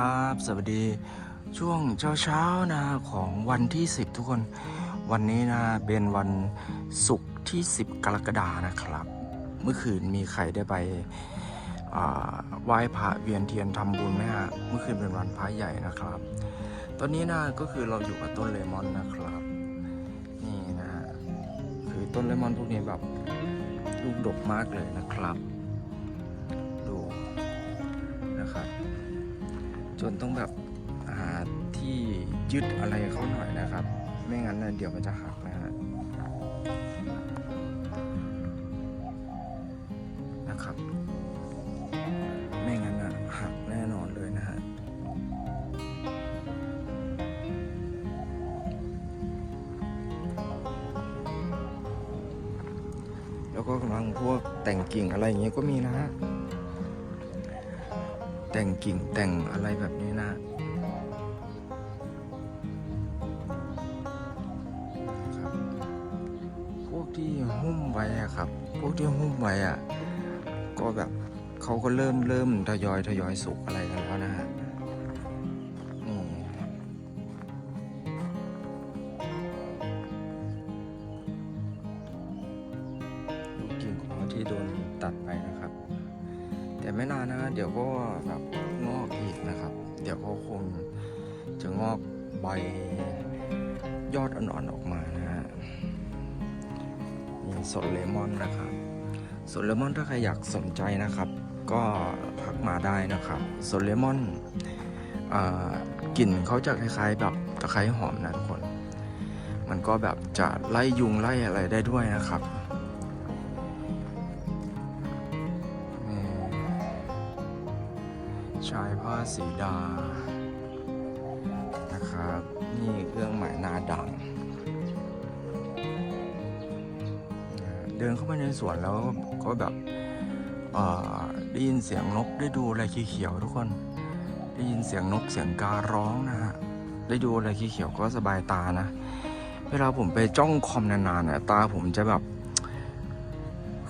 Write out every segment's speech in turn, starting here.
ครับ สวัสดีช่วงเช้าๆนะของวันที่ 10 ทุกคนวันนี้นะเป็นวันศุกร์ที่ 10 กรกฎานะครับ เมื่อคืนมีใครได้ไปไหว้พระเวียนเทียนทำบุญไหมฮะเมื่อคืนเป็นวันพระใหญ่นะครับ ตอนนี้นะก็คือเราอยู่กับต้นเลมอนนะครับ นี่นะฮะคือต้นเลมอนพวกนี้แบบลูกดกมากเลยนะครับ ดูนะครับ จนต้องแบบหาที่ยึดอะไรเขาหน่อยนะครับ ไม่งั้นนะเดี๋ยวมันจะหักนะฮะนะครับ ไม่งั้นนะหักแน่นอนเลยนะฮะแล้วก็กำลังพวกแต่งกิ่งอะไรอย่างเงี้ยก็มีนะฮะ แต่งกิ่งแต่งอะไรแบบนี้นะครับพวกที่หุ้มไว้อะครับ พวกที่หุ้มไว้อะก็แบบเขาก็เริ่มเริ่มทยอยทยอยสุกอะไรกัน เดี๋ยวก็แบบงอกอีกนะครับ เดี๋ยวก็คงจะงอกใบยอดอ่อนๆออกมานะฮะนี่สดเลมอนนะครับสดเลมอนถ้าใครอยากสนใจนะครับ ก็ทักมาได้นะครับสดเลมอนอกลิ่นเขาจะคล้ายๆแบบตะไคร้หอมนะทุกคน มันก็แบบจะไล่ยุงไล่อะไรได้ด้วยนะครับ ชายผ้าสีดา นะครับ นี่เครื่องหมายนาดัง เดินเข้าไปในสวนแล้วก็แบบได้ยินเสียงนกได้ดูอะไรเขียวๆทุกคน ได้ยินเสียงนกเสียงการ้องนะฮะ ได้ดูอะไรเขียวๆก็สบายตานะ เวลาผมไปจ้องคอมนานๆเนี่ยตาผมจะแบบ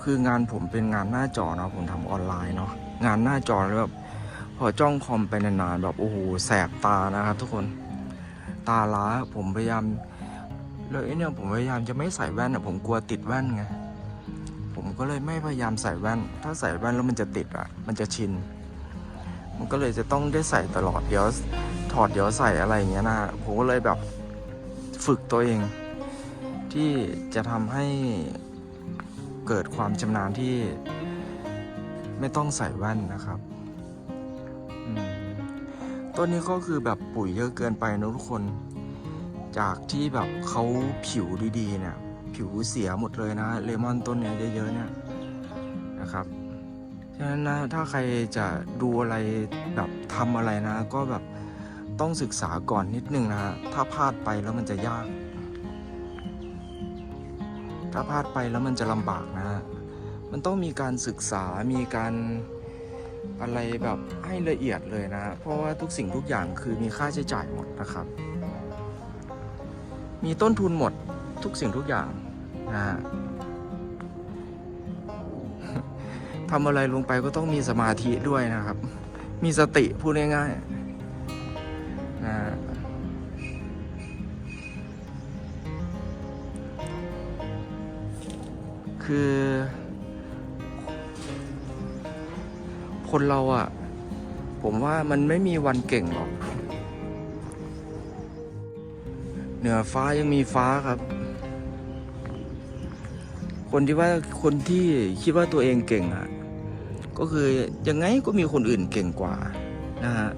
คืองานผมเป็นงานหน้าจอเนาะผมทำออนไลน์เนาะงานหน้าจอแล้วแบบ พอจ้องคอมไปนานๆแบบโอ้โหแสบตานะครับทุกคนตาล้าผมพยายามเลยเนี่ยผมพยายามจะไม่ใส่แว่นอะผมกลัวติดแว่นไงผมก็เลยไม่พยายามใส่แว่น ถ้าใส่แว่นแล้วมันจะติดอะมันจะชิน มันก็เลยจะต้องได้ใส่ตลอดเดี๋ยวถอดเดี๋ยวใส่อะไรอย่างเงี้ยนะผมก็เลยแบบฝึกตัวเอง ที่จะทำให้เกิดความชำนาญที่ไม่ต้องใส่แว่นนะครับ ต้นนี้ก็คือแบบปุ๋ยเยอะเกินไปนะทุกคน จากที่แบบเขาผิวดีๆเนี่ย ผิวเสียหมดเลยนะ เลมอนต้นเนี้ยเยอะๆเนี่ยนะครับฉะนั้นนะถ้าใครจะดูอะไรแบบทำอะไรนะ ก็แบบต้องศึกษาก่อนนิดนึงนะฮะถ้าพลาดไปแล้วมันจะยาก ถ้าพลาดไปแล้วมันจะลำบากนะฮะมันต้องมีการศึกษามีการ อะไรแบบให้ละเอียดเลยนะ เพราะว่าทุกสิ่งทุกอย่างคือมีค่าใช้จ่ายหมดนะครับ มีต้นทุนหมดทุกสิ่งทุกอย่างนะฮะทำอะไรลงไปก็ต้องมีสมาธิด้วยนะครับ มีสติพูดง่ายๆนะฮะคือ คนเราอะ่ะ ผมว่ามันไม่มีวันเก่งหรอก เหนือฟ้ายังมีฟ้าครับ คนที่ว่าคนที่คิดว่าตัวเองเก่งอะ่ะ ก็คือยังไงก็มีคนอื่นเก่งกว่านะฮะ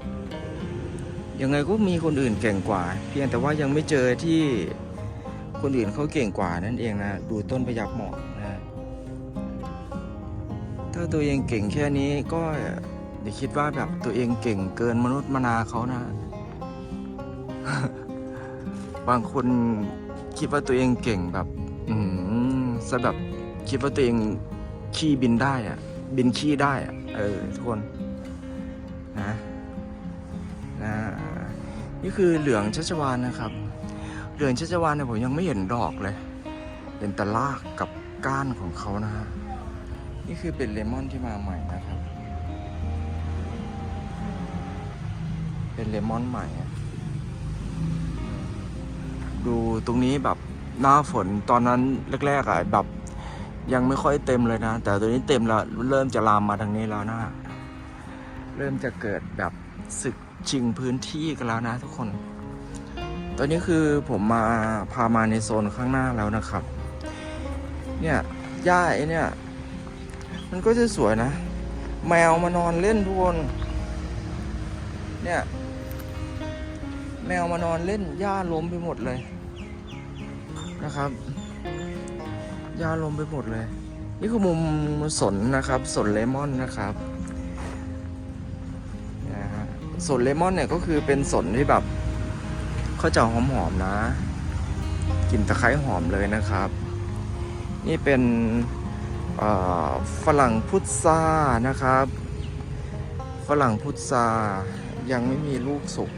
ยังไงก็มีคนอื่นเก่งกว่า เพียงแต่ว่ายังไม่เจอที่คนอื่นเขาเก่งกว่านั่นเองนะ ดูต้นพยับหมอกนะาตัวเองเก่งแค่นี้ก็อย่าคิดว่าแบบตัวเองเก่งเกินมนุษย์มนาเขานะ บางคนคิดว่าตัวเองเก่งแบบ อืมซะแบบคิดว่าตัวเองขี้บินได้อะบินขี้ได้อะเออทุกคนนะนะนี่คือเหลืองชัชวานนะครับ เหลืองชัชวานเนี่ยผมยังไม่เห็นดอกเลยเห็นแต่รากกับก้านของเขานะฮะ นี่คือเป็นเลมอนที่มาใหม่นะครับ เป็นเลมอนใหม่ ดูตรงนี้แบบหน้าฝนตอนนั้นแรกๆอะแบบยังไม่ค่อยเต็มเลยนะ แต่ตัวนี้เต็มแล้วเริ่มจะลามมาทางนี้แล้วนะ เริ่มจะเกิดแบบศึกชิงพื้นที่กันแล้วนะทุกคน ตอนนี้คือผมมาพามาในโซนข้างหน้าแล้วนะครับ เนี่ยหญ้าไอ้เนี่ย มันก็จะสวยนะ แมวมานอนเล่นทุกคนเนี่ย แมวมานอนเล่นหญ้าล้มไปหมดเลยนะครับหญ้าล้มไปหมดเลย นี่คือมุมสนนะครับ สนเลมอนนะครับนะสนเลมอนเนี่ยก็คือเป็นสนที่แบบเขาจะหอมๆนะกลิ่นตะไคร้หอมเลยนะครับ นี่เป็น ฝรั่งพุทรานะครับ ฝรั่งพุทรายังไม่มีลูกสุก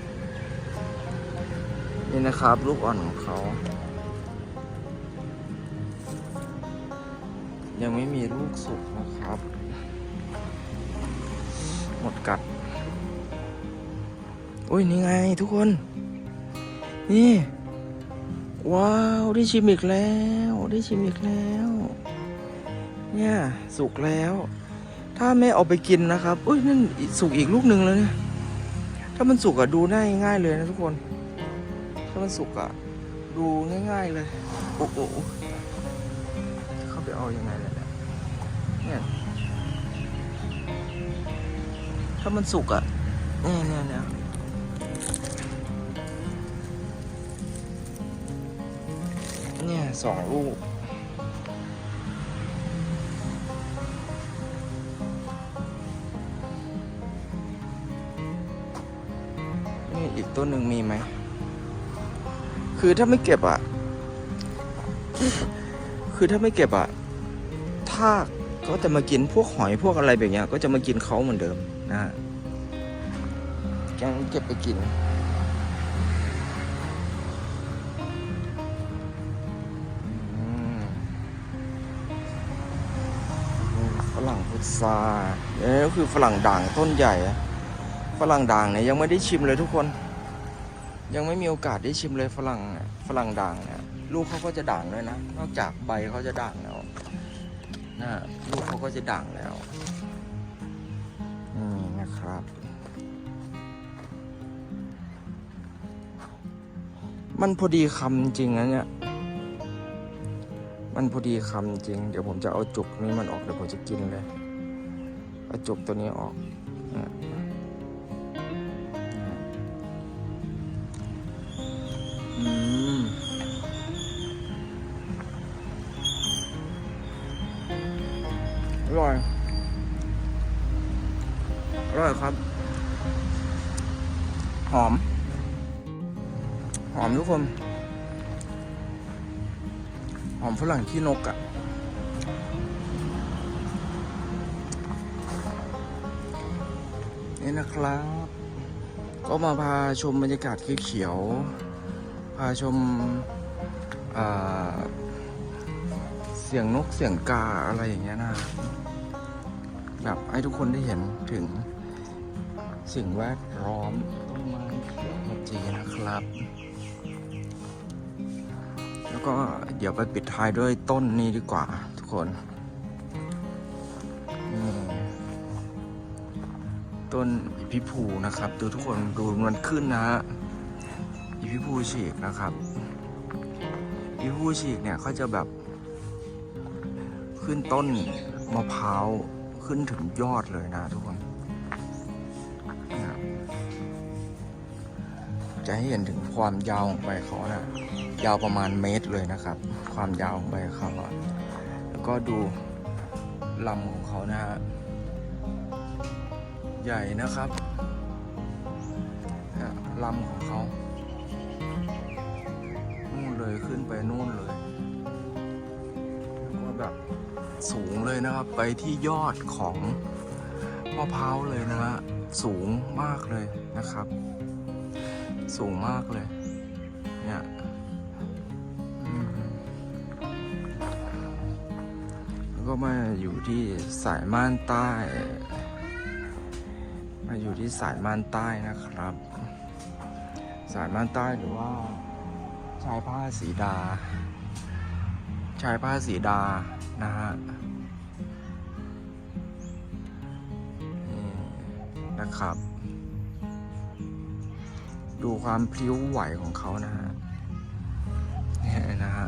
นี่นะครับ ลูกอ่อนของเขา ยังไม่มีลูกสุกนะครับ หมดกัดอุ้ยนี่ไงทุกคน นี่ ว้าว ได้ชิมอีกแล้ว ได้ชิมอีกแล้ว เนี่ยสุกแล้ว ถ้าไม่เอาไปกินนะครับอุ้ยนั่นสุกอีกลูกหนึ่งเลยเนี่ยถ้ามันสุกอะดูได้ง่ายเลยนะทุกคน ถ้ามันสุกอะดูง่ายๆเลยโอ้โหเข้าไปเอายังไงเนี่ยเนี่ยถ้ามันสุกอะเนี่ยเนี่ยเนี่ยเนี่ยสองลูก ต้นหนึ่งมีไหม คือถ้าไม่เก็บอะ คือถ้าไม่เก็บอะทากก็จะมากินพวกหอยพวกอะไรแบบเนี้ยก็จะมากินเขาเหมือนเดิมนะฮะยังเก็บไปกินฝรั่งพุทราเนี่ยก็คือฝรั่งด่างต้นใหญ่ ฝรั่งด่างเนี่ยยังไม่ได้ชิมเลยทุกคน ยังไม่มีโอกาสได้ชิมเลยฝรั่งฝรั่งด่างเนี่ยลูกเขาก็จะด่างด้วยนะ นอกจากใบเขาจะด่างแล้วนะลูกเขาก็จะด่างแล้วนี่นะครับ มันพอดีคำจริงนะเนี่ยมันพอดีคำจริง เดี๋ยวผมจะเอาจุกนี้มันออกเดี๋ยวผมจะกินเลยเอาจุกตัวนี้ออก มอร่อย อร่อยครับ หอม หอมทุกคน หอมฝรั่งขี้นกอะ่ะนี่นะครับ ก็มาพาชมบรรยากาศเขียวๆ พาชมอ่าเสียงนกเสียงกาอะไรอย่างเงี้ยนะ แบบให้ทุกคนได้เห็นถึงสิ่งแวดล้อมต้นไม้เขียวขจีนะครับ แล้วก็เดี๋ยวไปปิดท้ายด้วยต้นนี้ดีกว่าทุกคนนี่ต้นพิภูนะครับ ดูทุกคนดูมันขึ้นนะฮะ อีพิภูฉีกนะครับ อีพิภูฉีกเนี่ยเขาจะแบบ ขึ้นต้นมะพร้าวขึ้นถึงยอดเลยนะทุกคนจะให้เห็นถึงความยาวของใบเขานะยาวประมาณเมตรเลยนะครับ ความยาวของใบเขาแล้วก็ดูลำของเขานะฮะใหญ่นะครับลำของเขา นู่นเลยขึ้นไปนู่นเลยแล้วก็แบบสูงเลยนะครับ ไปที่ยอดของมะพร้าวเลยนะฮะสูงมากเลยนะครับ สูงมากเลย เนี่ยแล้วก็มาอยู่ที่สายม่านใต้ มาอยู่ที่สายม่านใต้นะครับ สายม่านใต้หรือว่า ชายผ้าสีดา ชายผ้าสีดานะฮะนี่นะครับ ดูความพลิ้วไหวของเขานะฮะนี่นะฮะ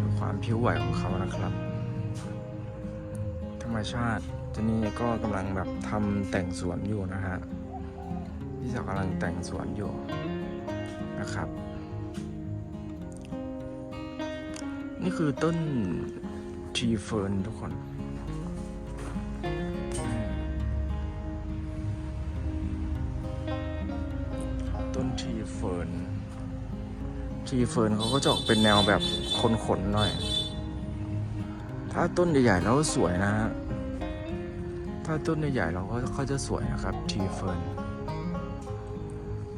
ดูความพลิ้วไหวของเขานะครับ ธรรมชาติที่นี่ก็กำลังแบบทำแต่งสวนอยู่นะฮะ พี่สาวกำลังแต่งสวนอยู่นะครับ นี่คือต้นทีเฟิร์นทุกคน ต้นทีเฟิร์นทีเฟิร์นเขาก็จะออกเป็นแนวแบบขนๆหน่อย ถ้าต้นใหญ่ๆแล้วสวยนะฮะถ้าต้นใหญ่ๆเราก็เขาจะสวยนะครับทีเฟิร์น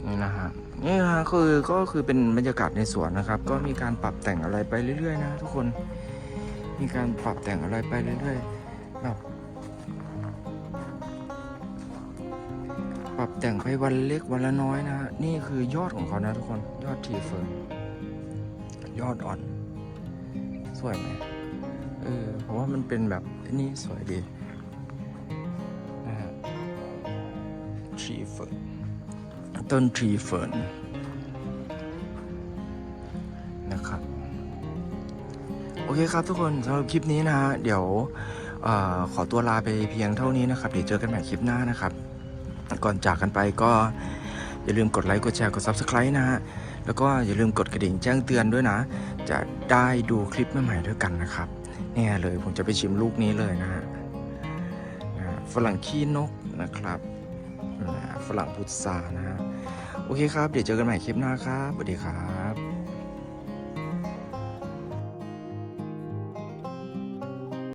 นี่นะฮะนี่นะคือก็คือเป็นบรรยากาศในสวนนะครับ ก็มีการปรับแต่งอะไรไปเรื่อยๆนะทุกคนมีการปรับแต่งอะไรไปเรื่อยๆแบบปรับแต่งไปวันเล็กวันละน้อยนะฮะนี่คือยอดของเขานะทุกคนยอดทีเฟิร์นยอดอ่อน สวยไหมเออเพราะว่ามันเป็นแบบนี่สวยดีนะฮะทีเฟิร์น ต้นทรีเฟิร์นนะครับ โอเคครับทุกคนสำหรับคลิปนี้นะฮะ เดี๋ยวอขอตัวลาไปเพียงเท่านี้นะครับ เดี๋ยวเจอกันใหม่คลิปหน้านะครับ ก่อนจากกันไปก็อย่าลืมกดไลค์ กดแชร์ กด Subscribe นะฮะ แล้วก็อย่าลืมกดกระดิ่งแจ้งเตือนด้วยนะ จะได้ดูคลิปใหม่ๆด้วยกันนะครับ เนี่ยเลยผมจะไปชิมลูกนี้เลยนะฮะนะฝรั่งขี้นกนะครับฝรั่งพุทรานะฮะ โอเคครับ เดี๋ยวเจอกันใหม่คลิปหน้าครับสวัสดีครับ